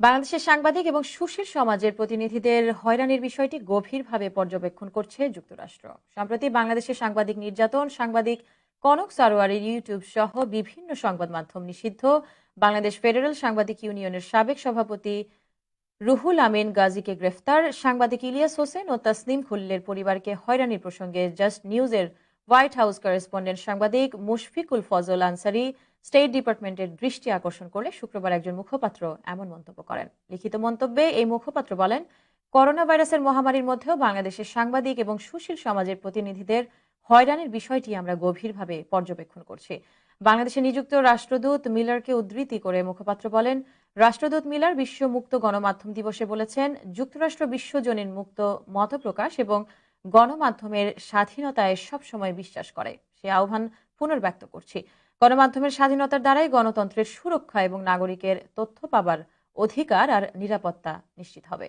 বাংলাদেশের সাংবাদিক এবং সুশীল সমাজের প্রতিনিধিদের হয়রানির বিষয়টি গভীরভাবে পর্যবেক্ষণ করছে যুক্তরাষ্ট্র। সম্প্রতি বাংলাদেশের সাংবাদিক নির্যাতন, সাংবাদিক কনক সারোয়ারের ইউটিউব সহ বিভিন্ন সংবাদ মাধ্যম নিষিদ্ধ। বাংলাদেশ ফেডারেল সাংবাদিক ইউনিয়নের সাবেক সভাপতি রুহুল আমিন গাজীকে গ্রেফতার। সাংবাদিক ইলিয়াস হোসেন ও তাসনিম খুল্লের পরিবারকে হয়রানির প্রসঙ্গে জাস্ট নিউজের হোয়াইট হাউস করেসপন্ডেন্ট সাংবাদিক মুশফিকুল ফজল আনসারি স্টেট ডিপার্টমেন্টের দৃষ্টি আকর্ষণ করলে শুক্রবার একজন মুখপাত্র এমন মন্তব্য করেন। লিখিত মন্তব্যে এই মুখপাত্র বলেন করোনা ভাইরাসের মহামারীর মধ্যেও বাংলাদেশের সাংবাদিক এবং সুশীল সমাজের প্রতিনিধিদের হয়রানির বিষয়টি আমরা গভীরভাবে পর্যবেক্ষণ করছি। বাংলাদেশে নিযুক্ত রাষ্ট্রদূত মিলারকে উদ্ধৃতি করে মুখপাত্র বলেন, রাষ্ট্রদূত মিলার বিশ্ব মুক্ত গণমাধ্যম দিবসে বলেছেন, যুক্তরাষ্ট্র বিশ্বজনীন মুক্ত মতপ্রকাশ এবং গণমাধ্যমের স্বাধীনতায় সবসময় বিশ্বাস করে। সে আহ্বান পুনর্ব্যক্ত করছি। গণমাধ্যমের স্বাধীনতার দ্বারাই গণতন্ত্রের সুরক্ষা এবং নাগরিকের তথ্য পাবার অধিকার আর নিরাপত্তা নিশ্চিত হবে।